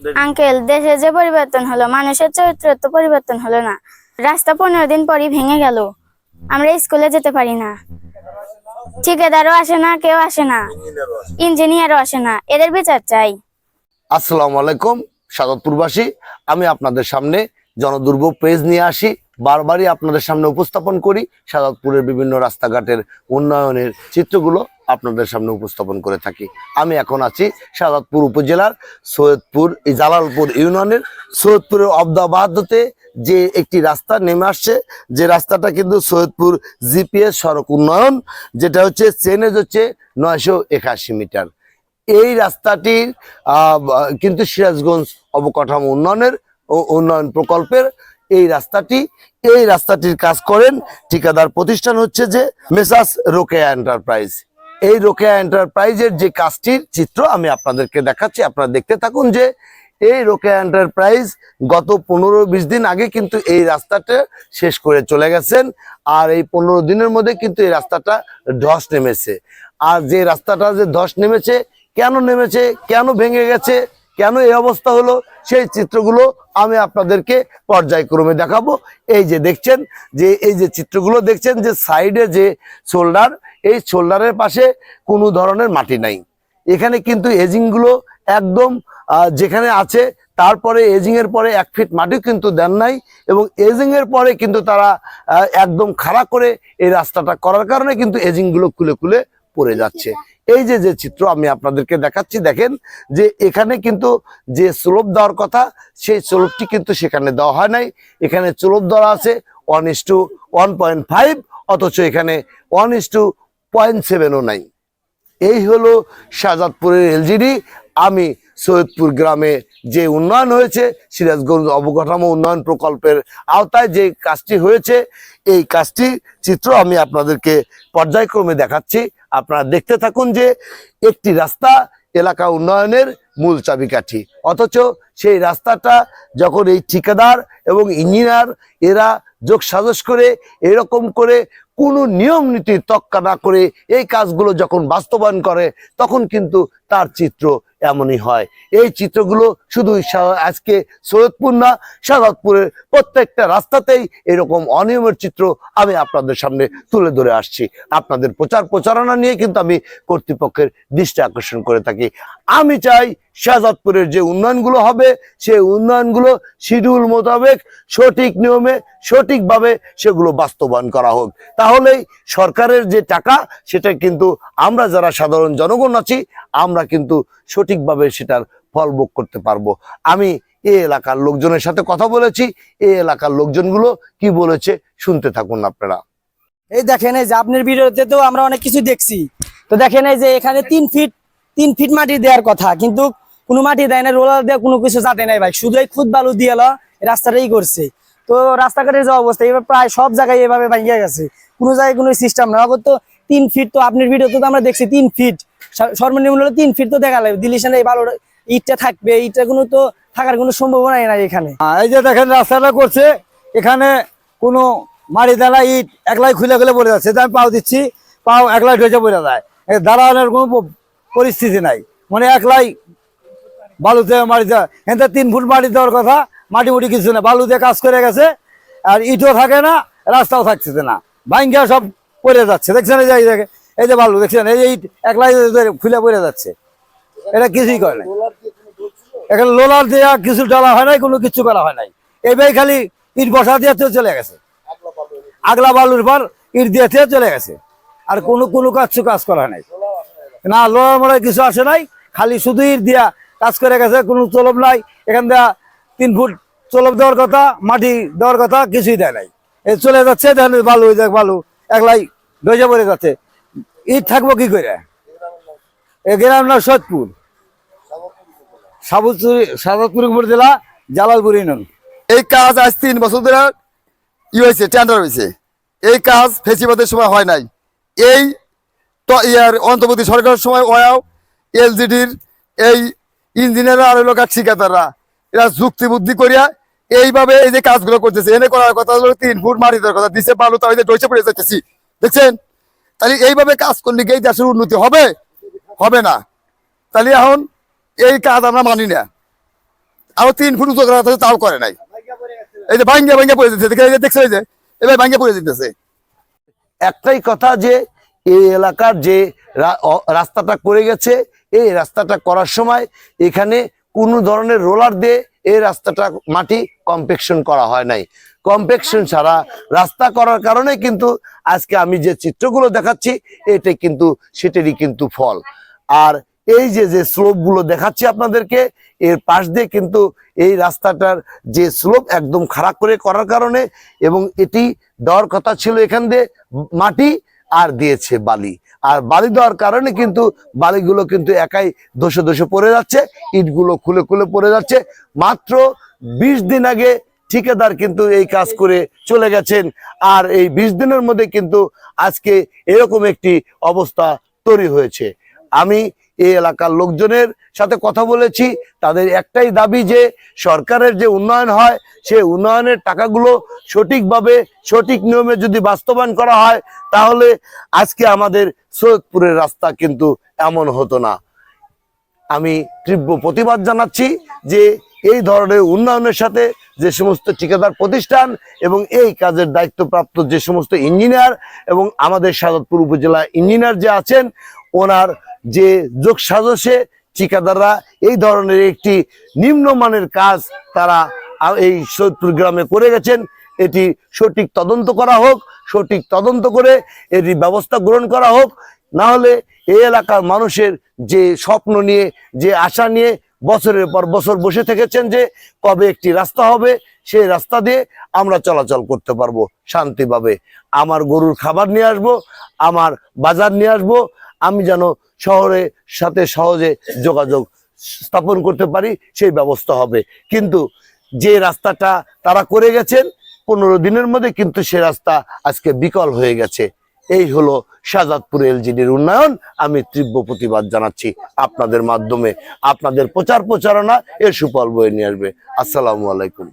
Uncle দেশে যে পরিবর্তন হলো মানুষের চরিত্র তো পরিবর্তন হলো না। রাস্তা পনেরো দিন পরই ভেঙে গেল। আমরা স্কুলে যেতে পারি না। ঠিকাদারও আসে না কেউ আসে না। ইঞ্জিনিয়ারও আসে না। এদের বিচার চাই। আসসালামু আলাইকুম সাদতপুরবাসী আমি আপনাদের সামনে জনদুর্ভোগ পেজ নিয়ে আসি। বারবারই আপনাদের সামনে উপস্থাপন করি। সাদতপুরের বিভিন্ন রাস্তাঘাটের উন্নয়নের চিত্রগুলো আপনাদের সামনে উপস্থাপন করে থাকি। আমি এখন আছি সাদাতপুর উপজেলার সৈয়দপুর জালালপুর ইউনিয়নের সৈয়দপুরের অবদাবাদতে যে একটি রাস্তা নেমে আসছে। যে রাস্তাটা কিন্তু সৈয়দপুর জিপিএস সড়ক উন্নয়ন, যেটা হচ্ছে চেনেজ হচ্ছে নয়শো একাশি মিটার। এই রাস্তাটির কিন্তু সিরাজগঞ্জ অবকাঠামো উন্নয়নের ও- উন্নয়ন প্রকল্পের এই রাস্তাটি, এই রাস্তাটির কাজ করেন ঠিকাদার প্রতিষ্ঠান হচ্ছে যে মেসাস রোকেয়া এন্টারপ্রাইজ। এই রোকেয়া এন্টারপ্রাইজের যে কাজটির চিত্র আমি আপনাদেরকে দেখাচ্ছি। আপনারা দেখতে থাকুন যে এই রোকেয়া এন্টারপ্রাইজ গত পনেরো বিশ দিন আগে কিন্তু এই রাস্তাটা শেষ করে চলে গেছেন আর এই পনেরো দিনের মধ্যে কিন্তু এই রাস্তাটা ধস নেমেছে। আর যে রাস্তাটা যে ধস নেমেছে, কেন নেমেছে, কেন ভেঙে গেছে কেন এই অবস্থা হলো? সেই চিত্রগুলো আমি আপনাদেরকে পর্যায়ক্রমে দেখাবো। এই যে দেখছেন, যে এই যে চিত্রগুলো দেখছেন, যে সাইডে যে শোল্ডার, এই শোল্ডারের পাশে কোনো ধরনের মাটি নাই। এখানে কিন্তু এজিংগুলো একদম যেখানে আছে, তারপরে এজিং এর পরে এক ফিট মাটি কিন্তু দেন নাই এবং এজিং এর পরে কিন্তু তারা একদম খাড়া করে এই রাস্তাটা করার কারণে কিন্তু এজিংগুলো খুলে খুলে পড়ে যাচ্ছে। এই যে যে চিত্র আমি আপনাদেরকে দেখাচ্ছি, দেখেন যে এখানে কিন্তু যে স্লোপ দেওয়ার কথা, সেই স্লোপটি কিন্তু সেখানে দেওয়া হয় নাই। এখানে স্লোপ দেওয়া আছে one is two one point five অথচ এখানে ওয়ান ইস টু পয়েন্ট সেভেনও নাই। এই হলো শাহজাদপুরের এলজিডি আমি সৈয়দপুর গ্রামে যে উন্নয়ন হয়েছে, সিরাজগঞ্জ অবকাঠামো উন্নয়ন প্রকল্পের আওতায় যে কাজটি হয়েছে, এই কাজটি চিত্র আমি আপনাদেরকে পর্যায়ক্রমে দেখাচ্ছি। আপনারা দেখতে থাকুন যে একটি রাস্তা এলাকা উন্নয়নের মূল চাবিকাঠি। অথচ সেই রাস্তাটা যখন এই ঠিকাদার এবং ইঞ্জিনিয়ার এরা যোগ সাজস করে, এরকম করে কোনো নিয়ম নীতি তক্কা না করে এই কাজগুলো যখন বাস্তবায়ন করে, তখন কিন্তু তার চিত্র এমনই হয়। এই চিত্রগুলো শুধু আজকে সৈয়দপুর না সাদাতপুরের প্রত্যেকটা রাস্তাতেই এরকম অনিয়মের চিত্র আমি আপনাদের সামনে তুলে ধরে আসছি। আপনাদের প্রচার প্রচারণা নিয়ে কিন্তু আমি কর্তৃপক্ষের দৃষ্টি আকর্ষণ করে থাকি। আমি চাই শাহজাদপুরের যে উন্নয়নগুলো হবে সেই উন্নয়নগুলো শিডিউল মোতাবেক সঠিক নিয়মে, সঠিকভাবে সেগুলো বাস্তবায়ন করা হোক। তাহলেই সরকারের যে টাকা, সেটা কিন্তু আমরা যারা সাধারণ জনগণ আছি আমরা কিন্তু সঠিকভাবে সেটার ফল ভোগ করতে পারব। আমি এই এলাকার লোকজনের সাথে কথা বলেছি এই এলাকার লোকজনগুলো কি বলেছে শুনতে থাকুন আপনারা। এই দেখেন, এই যে আপনার ভিডিওতে তো আমরা অনেক কিছু দেখছি। তো দেখেন, এই যে এখানে তিন ফিট তিন ফিট মাটি দেওয়ার কথা, কিন্তু কোনো মাটি দেয় না, রোলার দেওয়া কোনো কিছু যাতে নাই ভাই। শুধু এই খুদ বালু দিয়ে রাস্তাটাই করছে। তো রাস্তাঘাটের যে অবস্থা এবার প্রায় সব জায়গায় এভাবে ভাঙিয়ে গেছে। কোনো জায়গায় কোনো সিস্টেম না অগর তো তিন ফিট তো আপনার ভিডিওতে তো আমরা দেখছি, তিন ফিট। সর্বনিম্ন হলো তিন ফিট তো দেখা লাগবে। দিল্লি এই বালু ইটটা থাকবে, ইটটা কোনো তো থাকার কোনো সম্ভাবনাই নাই এখানে। এই যে দেখেন রাস্তাটা করছে, এখানে কোনো মারি দালা ইট একলাই খুলে খুলে পড়ে যাচ্ছে। আমি পাও দিচ্ছি, পাও একলাই ঢেসে পড়ে যায়। দাঁড়ানোর কোনো পরিস্থিতি নাই। মানে একলাই বালুতে মারি দেওয়া। এখানে তিন ফুট মাটি দেওয়ার কথা, মাটি মুটি কিছু না। বালু দিয়ে কাজ করে গেছে, আর ইটও থাকে না, রাস্তাও থাকছে না। ভাঙ্গা সব পড়ে যাচ্ছে। দেখছেন এই যে এই যে বালু দেখছেন? এই ইট একলাই খুলে পড়ে যাচ্ছে। এটা কিছুই করে নাই। এখানে লোলার দেওয়া কিছু ডালা হয় নাই কোনো কিছু করা হয় নাই। এইভাবে খালি ইট বসা দিয়ে চলে গেছে। আগলা বালুর পর ইট দিয়ে চলে গেছে। আর কোনো কোনো কাজ কাজ করা হয় নাই। না লোলার মোড়ে কিছু আসে নাই খালি শুধু ইট দিয়া কাজ করে গেছে কোনো চলব নাই। এখান দিয়া তিন ফুট চলব দেওয়ার কথা মাটি দেওয়ার কথা কিছুই দেয় নাই। এই চলে যাচ্ছে দেখেন বালু এই দেখ বালু একলাই ডজে পড়ে যাচ্ছে। ইট থাকব কি করে? এ গ্রাম না সোদপুর। সাবুতুর সাদাতপুর উপজেলা জালালপুর ইউনিয়ন। এই কাজ আজ তিন বছর ধরে ই হয়েছে টেন্ডার হয়েছে। এই কাজ ফেসিবাদের সময় হয় নাই। এই তো ইয়ার অন্তর্বর্তী সরকারের সময় ওয়াও এলজিডির এই ইঞ্জিনিয়ার আর লোক ঠিকাদাররা। এরা যুক্তি বুদ্ধি করিয়া এইভাবে এই যে কাজগুলো করতেছে, এনে করার কথা হলো তিন ফুট মাটি দেওয়ার কথা। দিছে বালু তাই ডইছে পড়ে যাইতেছি। দেখছেন? তাহলে এইভাবে কাজ করলে কি এই দেশের উন্নতি হবে? হবে না। তাহলে এখন এই কাজ আমরা মানি না। আরও তিন ফুট উঁচু করা তাও করে নাই। এই যে ভাঙ্গে ভাঙ্গে পড়ে যেতেছে। দেখছ যে এবার ভাঙ্গে পড়ে যেতেছে। একটাই কথা যে, এই এলাকার যে রাস্তাটা করে গেছে, এই রাস্তাটা করার সময় এখানে কোনো ধরনের রোলার দিয়ে এই রাস্তাটা মাটি কম্পেকশন করা হয় নাই। কম্পেকশন ছাড়া রাস্তা করার কারণে কিন্তু আজকে আমি যে চিত্রগুলো দেখাচ্ছি এটা কিন্তু, সেটারই কিন্তু ফল। আর এই যে যে স্লোপগুলো দেখাচ্ছি আপনাদেরকে, এর পাশ দিয়ে কিন্তু এই রাস্তাটার যে স্লোপ একদম খারাপ করে করার কারণে এবং এটি দেওয়ার কথা ছিল এখান দিয়ে মাটি আর দিয়েছে বালি। আর বালি দেওয়ার কারণে কিন্তু বালিগুলো কিন্তু একাই দোষে দোষে পড়ে যাচ্ছে, ইটগুলো খুলে খুলে পড়ে যাচ্ছে। মাত্র বিশ দিন আগে ঠিকাদার কিন্তু এই কাজ করে চলে গেছেন। আর এই বিশ দিনের মধ্যে কিন্তু আজকে এরকম একটি অবস্থা তৈরি হয়েছে। আমি এই এলাকার লোকজনের সাথে কথা বলেছি। তাদের একটাই দাবি যে সরকারের যে উন্নয়ন হয়, সেই উন্নয়নের টাকাগুলো সঠিকভাবে, সঠিক নিয়মে যদি বাস্তবায়ন করা হয়, তাহলে আজকে আমাদের সৈয়দপুরের রাস্তা কিন্তু এমন হতো না। আমি তীব্র প্রতিবাদ জানাচ্ছি যে এই ধরনের উন্নয়নের সাথে যে সমস্ত ঠিকাদার প্রতিষ্ঠান এবং এই কাজের দায়িত্বপ্রাপ্ত যে সমস্ত ইঞ্জিনিয়ার এবং আমাদের সাদতপুর উপজেলা ইঞ্জিনিয়ার যে আছেন, ওনার যে যোগ সাজসে ঠিকাদাররা, এই ধরনের একটি নিম্নমানের কাজ তারা এই সৈয়দপুর গ্রামে করে গেছেন। এটি সঠিক তদন্ত করা হোক, সঠিক তদন্ত করে এটি ব্যবস্থা গ্রহণ করা হোক। না হলে এই এলাকার মানুষের যে স্বপ্ন নিয়ে, যে আশা নিয়ে বছরের পর বছর বসে থেকেছেন যে কবে একটি রাস্তা হবে, সেই রাস্তা দিয়ে আমরা চলাচল করতে পারব শান্তিভাবে। আমার গরুর খাবার নিয়ে আসব, আমার বাজার নিয়ে আসব, আমি যেন শহরের সাথে সহজে যোগাযোগ স্থাপন করতে পারি, সেই ব্যবস্থা হবে। কিন্তু যে রাস্তাটা তারা করে গেছেন, পনেরো দিনের মধ্যে কিন্তু সে রাস্তা আজকে বিকল হয়ে গেছে। এই হলো শাহজাদপুর এলজিডির উন্নয়ন। আমি তীব্র প্রতিবাদ জানাচ্ছি আপনাদের মাধ্যমে। আপনাদের প্রচার প্রচারণা এর সুফল বয়ে নিয়ে আসবে। আসসালামু আলাইকুম।